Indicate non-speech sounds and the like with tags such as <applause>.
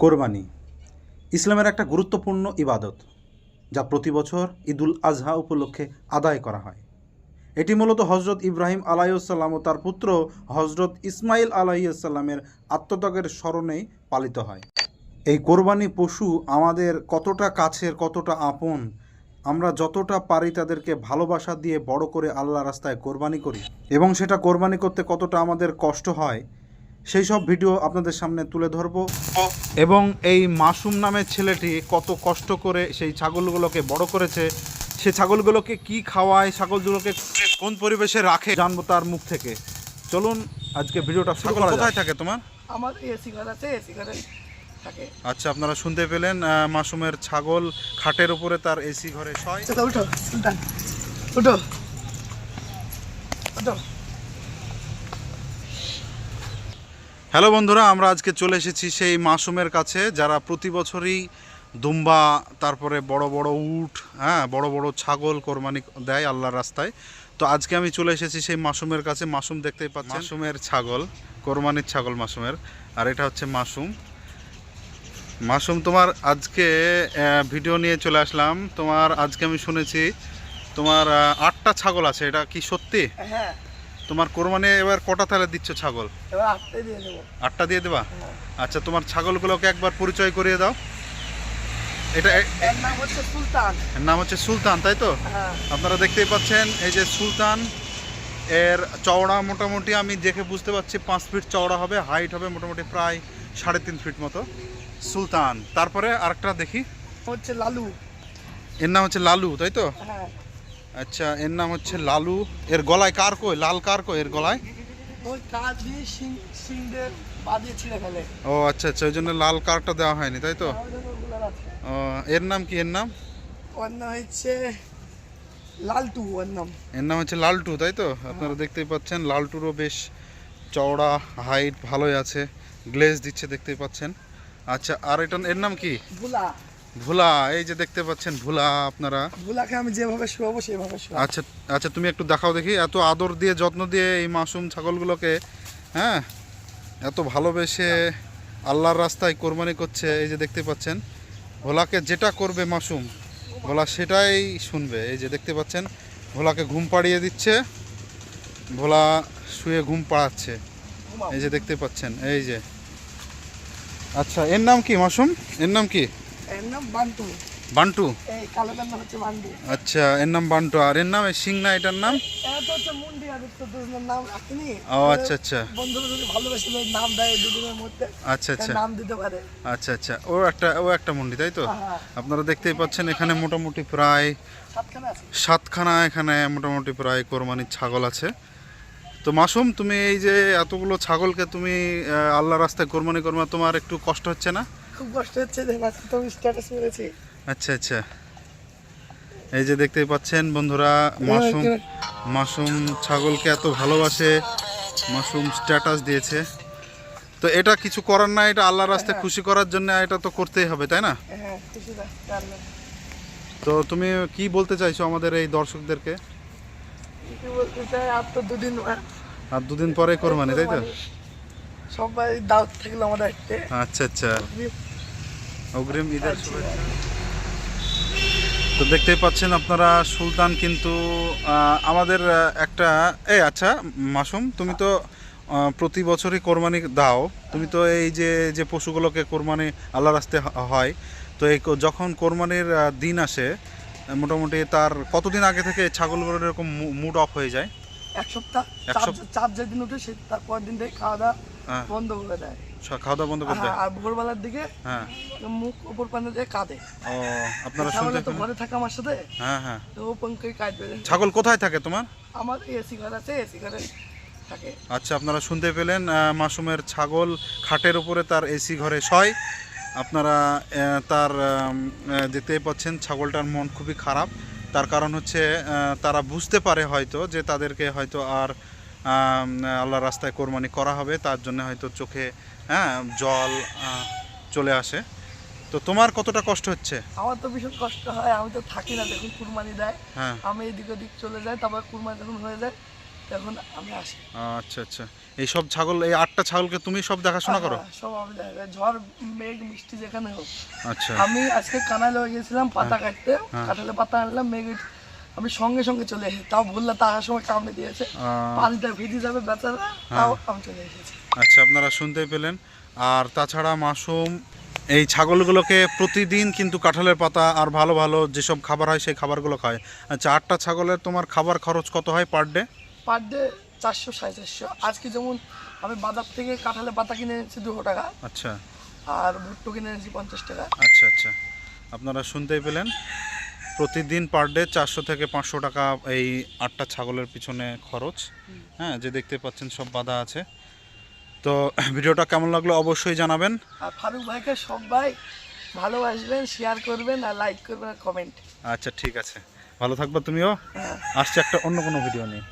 কোরবানি। ইসলামের একটা গুরুত্বপূর্ণ ইবাদত, যা প্রতি বছর ঈদুল আজহা উপলক্ষে আদায় করা হয়। এটি মূলত হজরত ইব্রাহিম আলাইসাল্লাম ও তার পুত্র হজরত ইসমাইল আলাইসাল্লামের আত্মত্যাগের স্মরণেই পালিত হয়। এই কোরবানি পশু আমাদের কতটা কাছের, কতটা আপন, আমরা যতটা পারি তাদেরকে ভালোবাসা দিয়ে বড় করে আল্লাহ রাস্তায় কোরবানি করি। এবং সেটা কোরবানি করতে কতটা আমাদের কষ্ট হয় সেই সব ভিডিও আপনাদের সামনে তুলে ধরবো। এবং এই মাসুম নামের ছেলেটি কত কষ্ট করে সেই ছাগলগুলোকে বড় করেছে সে ছাগলগুলোকে কি খাওয়ায় ছাগলগুলোকে কোন পরিবেশে রাখে জানব তার মুখ থেকে। চলুন আজকে ভিডিওটা শুরু করা কোথায় থাকে তোমার? আমার এসি ঘর আছে এসি ঘরে থাকে। আচ্ছা আপনারা শুনতে পেলেন মাসুমের ছাগল খাটের উপরে তার এসি ঘরে শয়। আচ্ছা উঠো সুলতান। উঠো। উঠো। হ্যালো বন্ধুরা আমরা আজকে চলে এসেছি সেই মাসুমের কাছে যারা প্রতি বছরই দুম্বা তারপরে বড় বড় উট হ্যাঁ বড় বড় ছাগল কোরবানি দেয় আল্লাহর রাস্তায়। তো আজকে আমি চলে এসেছি সেই মাসুমের কাছে মাসুম দেখতেই পাচ্ছি মাসুমের ছাগল কোরবানির ছাগল মাসুমের আর এটা হচ্ছে মাসুম। মাসুম তোমার আজকে ভিডিও নিয়ে চলে আসলাম। তোমার আজকে আমি শুনেছি তোমার আটটা ছাগল আছে এটা কি সত্যি? হ্যাঁ। তোমার কোরবানি এবার কটা তাহলে দিচ্ছ ছাগল? এবার আটটে দিয়ে দেবো। আটটা দিয়ে দেবা? হ্যাঁ। আচ্ছা তোমার ছাগলগুলোকে একবার পরিচয় করিয়ে দাও। এটা এর নাম হচ্ছে সুলতান। এর নাম হচ্ছে সুলতান তাই তো? হ্যাঁ। আপনারা দেখতেই পাচ্ছেন এই যে সুলতান এর চওড়া মোটামুটি আমি দেখে বুঝতে পারছি পাঁচ ফিট চওড়া হবে হাইট হবে মোটামুটি প্রায় সাড়ে তিন ফিট মতো। সুলতান তারপরে আরেকটা দেখি। হচ্ছে লালু। এর নাম হচ্ছে লালু তাই তো? হ্যাঁ। আচ্ছা এর নাম হচ্ছে লালু। এর গলায় কার কই? লাল কার কই এর গলায়? ও আচ্ছা আচ্ছা ওই জন্য লাল কারটা দেওয়া হয়নি তাই তো? ও, এর নাম কি? এর নাম? ওর নাম হচ্ছে লালটু ওর নাম। এর নাম হচ্ছে লালটু তাই তো? আপনারা দেখতেই পাচ্ছেন লালটুরও বেশ চওড়া হাইট ভালোই আছে। গ্লেজ দিচ্ছে দেখতেই পাচ্ছেন। আচ্ছা আর এটা এর নাম কি? ভুলা ভোলা এই যে দেখতে পাচ্ছেন ভোলা আপনারা। ভুলাকে আমি যেভাবে শোয়াবো সেভাবে শোয়াবো। আচ্ছা আচ্ছা তুমি একটু দেখাও দেখি। এত আদর দিয়ে যত্ন দিয়ে এই মাসুম ছাগলগুলোকে হ্যাঁ? এত ভালোবেসে আল্লাহর রাস্তায় কোরবানি করছে এই যে দেখতে পাচ্ছেন। ভোলাকে যেটা করবে মাসুম ভোলা সেটাই শুনবে। এই যে দেখতে পাচ্ছেন ভোলাকে ঘুম পাড়িয়ে দিচ্ছে। ভোলা শুয়ে ঘুম পাড়াচ্ছে। এই যে দেখতে পাচ্ছেন এই যে। আচ্ছা এর নাম কি মাসুম? এর নাম কি? এর নাম বান্টু। বান্টু? এই কালোটার নাম হচ্ছে বান্টু। আচ্ছা এর নাম বান্টু। আর এর নাম এই সিংনা এটার নাম? এটা তো হচ্ছে মুন্ডি আর তো দুজনের নাম রাখিনি। ও আচ্ছা আচ্ছা। বন্ধুরা যদি ভালোবেসে নাম দেয় দুজনের মধ্যে আচ্ছা আচ্ছা। নাম দিতে পারে। আচ্ছা আচ্ছা। ও একটা ও একটা মন্ডি তাই তো? হ্যাঁ আপনারা দেখতেই পাচ্ছেন এখানে মোটামুটি প্রায় সাতখানে আছে। সাতখানা এখানে মোটামুটি প্রায় কোরবানির ছাগল আছে। তো মাসুম তুমি এই যে এতগুলো ছাগলকে তুমি আল্লাহ রাস্তায় কোরবানি করবা তোমার একটু কষ্ট হচ্ছে না? খুব কষ্ট হচ্ছে যে আজকে তো স্ট্যাটাস মেরেছি। আচ্ছা আচ্ছা। এই যে দেখতেই পাচ্ছেন বন্ধুরা মাসুম মাসুম ছাগলকে এত ভালোবাসে মাসুম স্ট্যাটাস দিয়েছে। তো এটা কিছু করার না এটা আল্লাহর রাস্তায় খুশি করার জন্য এটা তো করতেই হবে তাই না? হ্যাঁ খুশি না কারণ তো তুমি কি বলতে চাইছো আমাদের এই দর্শকদেরকে? বলতে চাই আর তো দুদিন আর দুদিন পরে কোরবানি তাই তো? সবাই দাওয়াত থাকল আমাদের আচ্ছা আচ্ছা। অগ্রিম ঈদের শুভেচ্ছা। তো দেখতেই পাচ্ছেন আপনারা সুলতান কিন্তু আমাদের একটা এই আচ্ছা মাসুম তুমি তো প্রতি বছরই কোরবানি দাও। তুমি তো এই যে যে পশুগুলোকে কোরবানি আল্লাহ রাস্তে হয় তো এই যখন কোরবানির দিন আসে মোটামুটি তার কতদিন আগে থেকে ছাগলগুলোর এরকম মুড অফ হয়ে যায়? এক সপ্তাহ চার যেদিন উঠে সে তারপর দিন থেকে খাওয়া দাওয়া হ্যাঁ। বন্ধ করে দেয়। খাওয়া দাওয়া বন্ধ করে দেয়? হ্যাঁ, আর ভোরবেলার দিকে হ্যাঁ। মুখ ওপর পানে দিয়ে কাঁদে। ও আপনারা শুনতে তো? ঘরে থাকে আমার সাথে। হ্যাঁ হ্যাঁ। তো ও পঙ্কে কাঁদবে। ছাগল কোথায় থাকে তোমার? আমার এসি ঘর আছে এসি ঘরে থাকে। আচ্ছা আপনারা শুনতে পেলেন মাসুমের ছাগল খাটের উপরে তার এসি ঘরে শয়। আপনারা তার আহ, পাচ্ছেন ছাগলটার মন খুবই খারাপ। তার কারণ হচ্ছে তারা বুঝতে পারে হয়তো যে তাদেরকে হয়তো আর আম, আল্লাহর রাস্তায় কোরবানি করা হবে তার জন্য হয়তো চোখে হ্যাঁ জল চলে আসে। তো তোমার কতটা কষ্ট হচ্ছে? আমার তো ভীষণ কষ্ট হয় আমি তো থাকি না দেখুন কুরবানি দেয়। হ্যাঁ। আমি এদিক ওদিক চলে যাই তারপর কুরবানি যখন হয়ে যায় এখন আমি আসি। আচ্ছা আচ্ছা। এই সব ছাগল এই আটটা ছাগলকে তুমি সব দেখাশোনা করো? হ্যাঁ, সব আমি দেখা ঝড় মেঘ মিষ্টি যেখানে হোক। আচ্ছা। আমি আজকে কানালে হয়ে গেছিলাম পাতা কাটতে। হ্যাঁ। কাঁঠালে পাতা আনলাম মেঘ আমি সঙ্গে সঙ্গে চলে এসেছি। তাও ভুললে তার সময় কামড়ে দিয়েছে। পানিটা ভিজে যাবে বেচারা তাও আমি চলে এসেছি। আচ্ছা আপনারা শুনতে পেলেন। আর তাছাড়া মাসুম এই ছাগলগুলোকে প্রতিদিন কিন্তু কাঁঠালের পাতা আর ভালো ভালো যেসব খাবার হয় সেই খাবারগুলো খায়। আচ্ছা আটটা ছাগলের তোমার খাবার খরচ কত হয় পার ডে পার ডে চারশো সাড়ে চারশো। আজকে যেমন আমি বাজার থেকে কাঁঠালের পাতা কিনে এনেছি দুশো টাকা। আচ্ছা। আর ভুট্টো কিনে এনেছি পঞ্চাশ টাকা। আচ্ছা আচ্ছা। আপনারা শুনতেই পেলেন। প্রতিদিন পার ডে চারশো থেকে পাঁচশো টাকা এই আটটা ছাগলের পিছনে খরচ। হ্যাঁ যে দেখতে পাচ্ছেন সব বাধা আছে। তো <clears throat> ভিডিওটা কেমন লাগল অবশ্যই জানাবেন। আর ফারুক ভাইকে সবাই ভালোবাসবেন শেয়ার করবেন আর লাইক করবেন আর কমেন্ট আচ্ছা ঠিক আছে। ভালো থাকবে তুমিও। হ্যাঁ। আসছে একটা অন্য কোনো ভিডিও নিয়ে।